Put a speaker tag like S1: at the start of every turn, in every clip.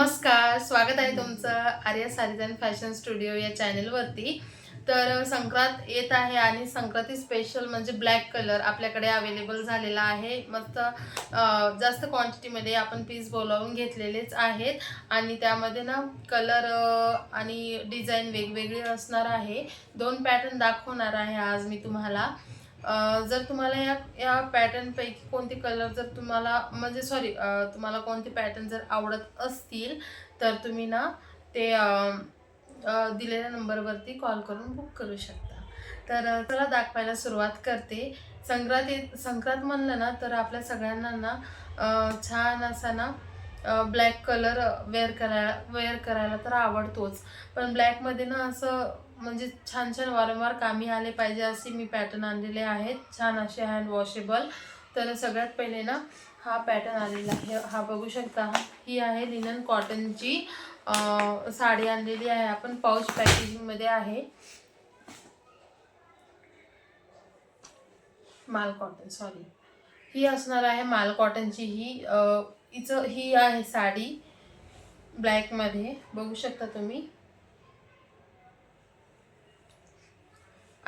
S1: नमस्कार स्वागत आहे तुमचं आर्या सारिजन फॅशन स्टुडिओ या चॅनेलवरती. तर संक्रांत येत आहे आणि संक्रांती स्पेशल म्हणजे ब्लॅक कलर आपल्याकडे अवेलेबल झालेला आहे. मस्त जास्त क्वांटिटीमध्ये आपण पीस बोलावून घेतलेलेच आहेत. आणि त्यामध्ये ना कलर आणि डिझाईन वेगवेगळी असणार आहे. दोन पॅटर्न दाखवणार आहे आज मी तुम्हाला. जर तुम्हाला या या पॅटर्नपैकी कोणते कलर जर तुम्हाला म्हणजे सॉरी तुम्हाला कोणते पॅटर्न जर आवडत असतील तर तुम्ही ना ते दिलेल्या नंबरवरती कॉल करून बुक करू शकता. तर चला दाखवायला सुरुवात करते. संक्रांत संक्रांत म्हणलं ना तर आपल्या सगळ्यांना ना छान असा ना ब्लॅक कलर वेअर करायला वेअर करायला तर आवडतोच. पण ब्लॅकमध्ये ना असं म्हणजे छान छान वारंवार कामी आले पाहिजे असे मी पॅटर्न आणलेले आहेत. छान असे हँड वॉशेबल तर सगळ्यात पहिले ना हा पॅटर्न आलेला आहे. हा बघू शकता ही आहे लिनन कॉटनची साडी आणलेली आहे. आपण पाऊच पॅकेजिंगमध्ये आहे. माल कॉटन सॉरी ही असणार आहे माल कॉटनची ही हिचं ही आहे साडी. ब्लॅकमध्ये बघू शकता तुम्ही.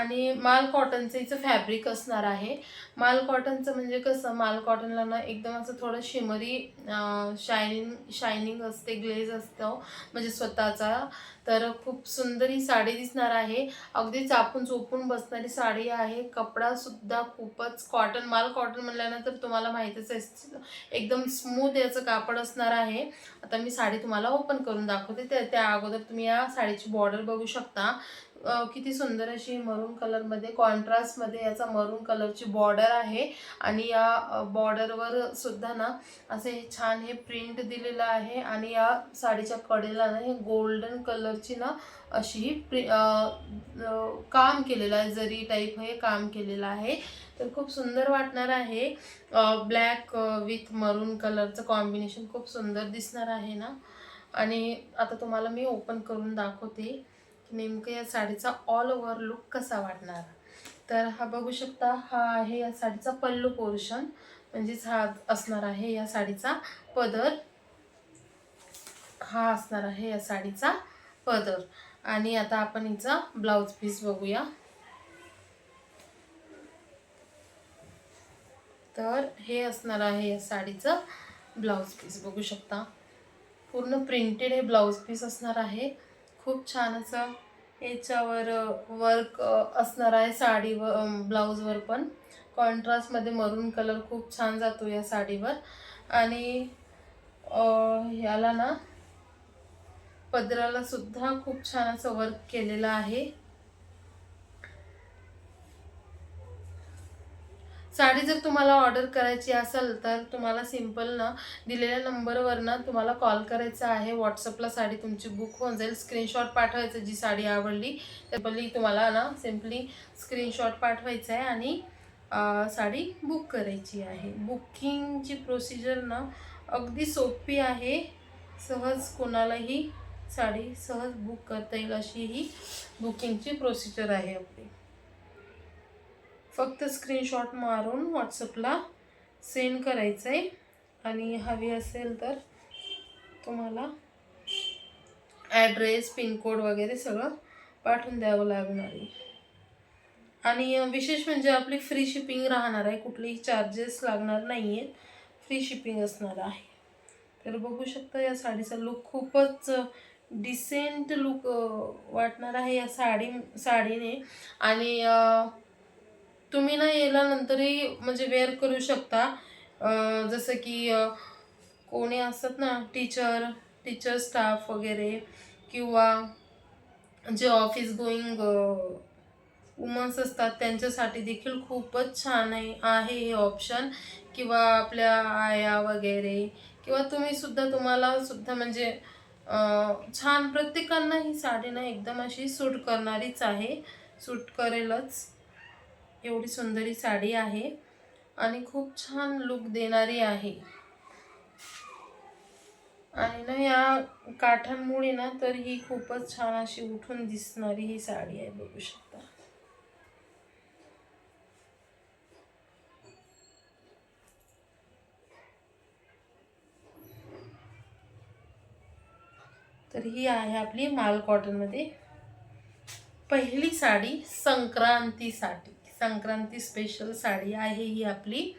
S1: आणि माल कॉटनचं हिचं फॅब्रिक असणार आहे. माल कॉटनचं म्हणजे कसं माल कॉटनला ना एकदम असं थोडं शिमरी शायनिंग शायनिंग असते ग्लेज असतो. म्हणजे स्वतःचा. तर खूप सुंदर ही साडी दिसणार आहे. अगदी चापून चोपून बसणारी साडी आहे. कपडासुद्धा खूपच कॉटन माल कॉटन म्हणल्यानंतर तुम्हाला माहीतच आहे एकदम स्मूथ याचं कापड असणार आहे. आता मी साडी तुम्हाला ओपन करून दाखवते. त्या त्या अगोदर तुम्ही या साडीची बॉर्डर बघू शकता. किती सुंदर अशी मरून कलरमध्ये कॉन्ट्रास्टमध्ये याचा मरून कलरची बॉर्डर आहे. आणि या बॉर्डरवर सुद्धा ना असे हे छान हे प्रिंट दिलेलं आहे. आणि या साडीच्या कडेला ना हे गोल्डन कलरची ना अशी ही प्रि काम केलेलं आहे. जरी टाईप हे काम केलेलं आहे तर खूप सुंदर वाटणार आहे. ब्लॅक विथ मरून कलरचं कॉम्बिनेशन खूप सुंदर दिसणार आहे ना. आणि आता तुम्हाला मी ओपन करून दाखवते. नेमकं या साडीचा ऑल ओव्हर लुक कसा वाटणार? तर हा बघू शकता हा आहे या साडीचा पल्लू पोर्शन म्हणजेच हा असणार आहे या साडीचा पदर. हा असणार आहे या साडीचा पदर. आणि आता आपण हिचा ब्लाऊज पीस बघूया. तर हे असणार आहे या साडीचं ब्लाऊज पीस बघू शकता. पूर्ण प्रिंटेड हे ब्लाऊज पीस असणार आहे. खूप छान असं याच्यावर वर्क असणार आहे साडीवर ब्लाऊजवर पण. कॉन्ट्रास्टमध्ये मरून कलर खूप छान जातो या साडीवर. आणि ह्याला याला ना पदराला सुद्धा खूप छान असं वर्क केलेलं आहे. साडी जर तुम्हाला ऑर्डर करायची असेल तर तुम्हाला सिंपल ना दिलेल्या नंबरवर ना तुम्हाला कॉल करायचा आहे. व्हॉट्सअपला साडी तुमची बुक होऊन जाईल. स्क्रीनशॉट पाठवायचं जी साडी आवडली सिम्पली तुम्हाला ना सिम्पली स्क्रीनशॉट पाठवायचा आहे आणि साडी बुक करायची आहे. बुकिंगची प्रोसिजर ना अगदी सोपी आहे. सहज कोणालाही साडी सहज बुक करता येईल अशी ही बुकिंगची प्रोसिजर आहे आपली. फक्त स्क्रीनशॉट मारून व्हॉट्सअपला सेंड करायचं आहे आणि हवी असेल तर तुम्हाला ॲड्रेस पिनकोड वगैरे सगळं पाठवून द्यावं लागणार आहे. आणि विशेष म्हणजे आपली फ्री शिपिंग राहणार आहे. कुठलेही चार्जेस लागणार नाही आहेत फ्री शिपिंग असणार आहे. तर बघू शकता या साडीचा लुक खूपच डिसेंट लुक वाटणार आहे या साडी साडीने. आणि तुम्ही ना याला नंतरही म्हणजे वेअर करू शकता. जसं की कोणी असतात ना टीचर टीचर स्टाफ वगैरे किंवा जे ऑफिस गोईंग वुमन्स असतात त्यांच्यासाठी देखील खूपच छान आहे आहे हे ऑप्शन. किंवा आपल्या आया वगैरे किंवा तुम्ही सुद्धा तुम्हाला सुद्धा म्हणजे छान प्रत्येकांना ही साडी ना एकदम अशी सूट करणारीच आहे. सूट करेलच. एवढी सुंदरी साडी आहे आणि खूप छान लुक देणारी आहे. आणि ना या काठांमुळे ना तर ही खूपच छान अशी उठून दिसणारी ही साडी आहे बघू शकता. तर ही आहे आपली माल कॉटनमध्ये पहिली साडी संक्रांतीसाठी संक्रांती स्पेशल साडी आहे ही आपली.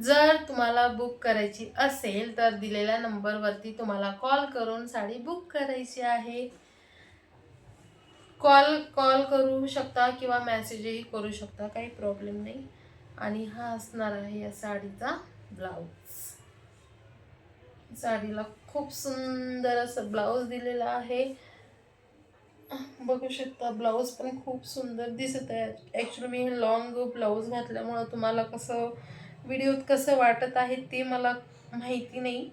S1: जर तुम्हाला बुक करायची असेल तर दिलेल्या नंबरवरती तुम्हाला कॉल करून साडी बुक करायची आहे. कॉल कॉल करू शकता किंवा मेसेजही करू शकता काही प्रॉब्लेम नाही. आणि हा असणार आहे या साडीचा ब्लाऊज साडीला खूप सुंदर असं ब्लाऊज दिलेला आहे. बघू शकता ब्लाऊज पण खूप सुंदर दिसत आहे ॲक्च्युली मी हे लॉंग ब्लाऊज घातल्यामुळं तुम्हाला कसं व्हिडिओत कसं वाटत आहे ते मला माहिती नाही.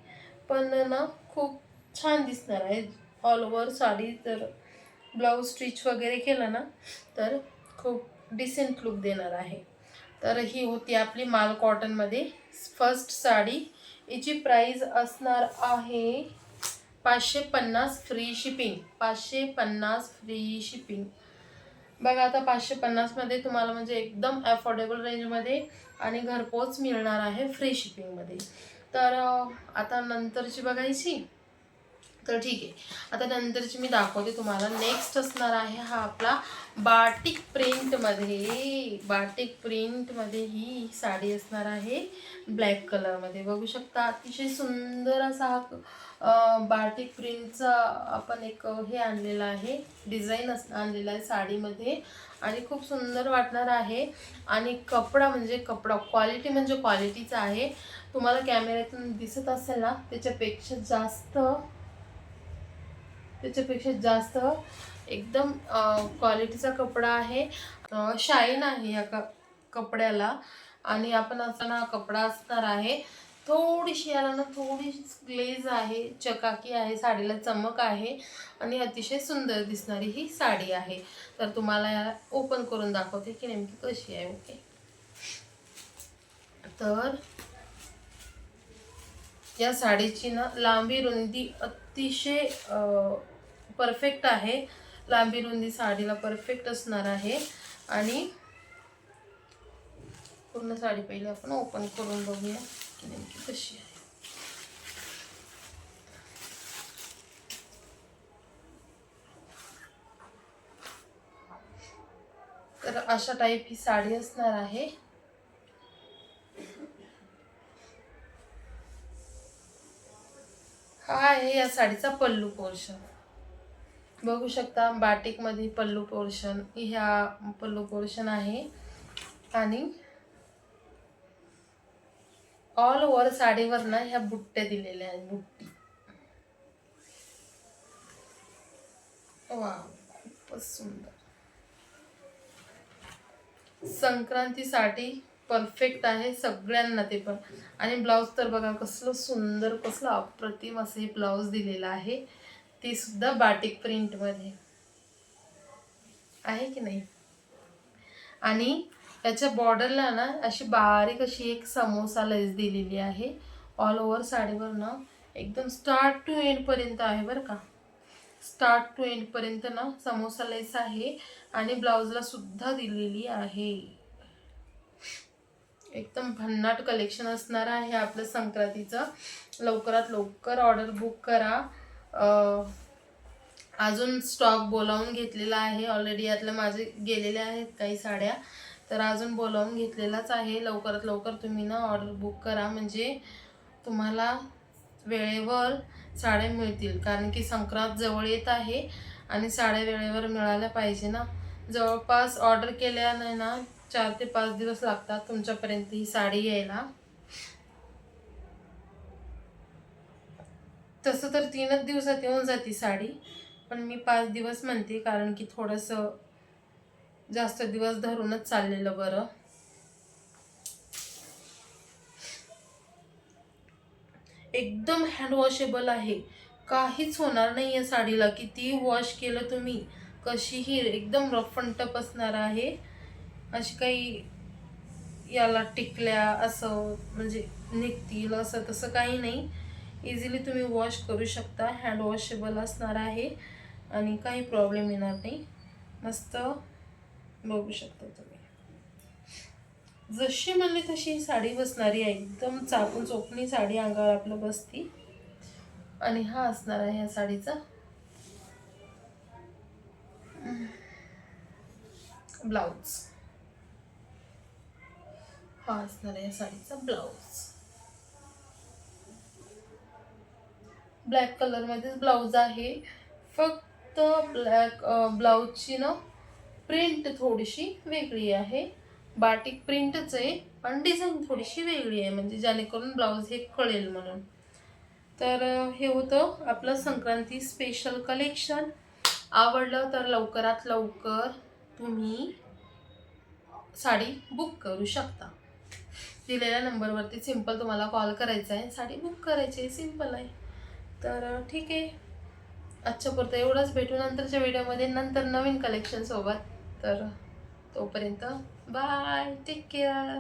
S1: पण ना खूप छान दिसणार आहे. ऑल ओव्हर साडी तर ब्लाऊज स्टिच वगैरे केलं ना तर खूप डिसेंट लुक देणार आहे. तर ही होती आपली माल कॉटनमध्ये फर्स्ट साडी. याची प्राईज असणार आहे पाचशे पन्नास फ्री शिपिंग पाचशे पन्नास फ्री शिपिंग बघा आता पाचशे पन्नासमध्ये तुम्हाला म्हणजे एकदम अफोर्डेबल रेंजमध्ये आणि घरपोच मिळणार आहे फ्री शिपिंगमध्ये तर आता नंतरची बघायची. तर ठीक आहे. आता नंतरची मी दाखवते तुम्हाला. नेक्स्ट असणार आहे हा आपला बाटिक प्रिंटमध्ये बाटिक प्रिंटमध्ये ही साडी असणार आहे ब्लॅक कलरमध्ये बघू शकता अतिशय सुंदर असा हा बाटिक प्रिंटचा आपण एक हे आणलेला आहे. डिझाईन अस आणलेला आहे साडीमध्ये. आणि खूप सुंदर वाटणार आहे. आणि कपडा म्हणजे कपडा क्वालिटी म्हणजे क्वालिटीचा आहे. तुम्हाला कॅमेऱ्यातून दिसत असेल ना त्याच्यापेक्षा जास्त त्याच्यापेक्षा जास्त एकदम क्वालिटीचा कपडा आहे. शाईन आहे या क कपड्याला. आणि आपण असताना कपडा असणार आहे. थोडीशी याला ना थोडी ग्लेज आहे चकाकी आहे साडीला चमक आहे. आणि अतिशय सुंदर दिसणारी ही साडी आहे. तर तुम्हाला याला ओपन करून दाखवते की नेमकी कशी आहे ओके तर या साडीची ना लांबी रुंदी अतिशय परफेक्ट आहे. लांबी रुंदी साडीला परफेक्ट असणार आहे. आणि पूर्ण साडी पहिले आपण ओपन करून बघूया की नेमकी कशी आहे. तर अशा टाईप ही साडी असणार आहे. हा आहे या साडीचा पल्लू पोर्शन बघू शकता बाटिकमध्ये पल्लू पोर्शन ह्या पल्लू पोर्शन आहे. आणि ऑल ओव्हर साडीवर ना ह्या बुट्ट्या दिलेल्या आहेत बुट्टी. वा खूपच सुंदर. संक्रांतीसाठी परफेक्ट आहे सगळ्यांना ते पण. आणि ब्लाऊज तर बघा कसलं सुंदर कसलं अप्रतिम असं हे ब्लाऊज दिलेलं आहे. ती सुद्धा बाटिक प्रिंटमध्ये आहे की नाही? आणि त्याच्या बॉर्डरला ना अशी बारीक अशी एक समोसा लस दिलेली आहे. ऑल ओव्हर साडीवर ना एकदम स्टार्ट टू एंडपर्यंत आहे बरं का. स्टार्ट टू एंडपर्यंत ना समोसा लेस आहे आणि ब्लाऊजला सुद्धा दिलेली आहे. एकदम भन्नाट कलेक्शन असणार आहे आपलं संक्रांतीचं. लवकरात लवकर ऑर्डर बुक करा. अजून स्टॉक बोलावून घेतलेला आहे. ऑलरेडी यातल्या माझे गेलेले आहेत काही साड्या. तर अजून बोलावून घेतलेलाच आहे. लवकरात लवकर तुम्ही ना ऑर्डर बुक करा. म्हणजे तुम्हाला वेळेवर साड्या मिळतील. कारण की संक्रांत जवळ येत आहे आणि साड्या वेळेवर मिळाल्या पाहिजे ना. जवळपास ऑर्डर केल्याने ना चार ते पाच दिवस लागतात तुमच्यापर्यंत ही साडी यायला. तसं तर तीनच दिवसात येऊन जाते साडी पण मी पाच दिवस म्हणते कारण की थोडंसं जास्त दिवस धरूनच चाललेलं बरं. एकदम हँड वॉशेबल आहे. काहीच होणार नाही या साडीला. किती वॉश केलं तुम्ही? कशीही एकदम रफ अँड टप असणार आहे. अशी काही याला टिकल्या असं म्हणजे निघतील असं तसं काही नाही. इझिली तुम्ही वॉश करू शकता. हँड वॉशेबल असणार आहे. आणि काही प्रॉब्लेम येणार नाही. मस्त बघू शकता तुम्ही. जशी म्हणली तशी साडी बसणारी आहे. एकदम चाकून चोपणी साडी अंगावर आपलं बसती. आणि हा असणार आहे या साडीचा. ब्लाऊज हा असणार आहे या साडीचा ब्लाऊज ब्लॅक कलरमध्येच ब्लाऊज आहे. फक्त ब्लॅक ब्लाऊजची ना प्रिंट थोडीशी वेगळी आहे. बाटिक प्रिंटच आहे पण डिझाईन थोडीशी वेगळी आहे म्हणजे जेणेकरून ब्लाऊज हे कळेल म्हणून. तर हे होतं आपलं संक्रांती स्पेशल कलेक्शन आवडलं तर लवकरात लवकर तुम्ही साडी बुक करू शकता. दिलेल्या नंबरवरती सिंपल तुम्हाला कॉल करायचा आहे साडी बुक करायची आहे सिंपल आहे. तर ठीक आहे. आजच्या पुरतं एवढंच. भेटू नंतरच्या व्हिडिओमध्ये. नंतर नवीन कलेक्शनसोबत तर तोपर्यंत बाय टेक केअर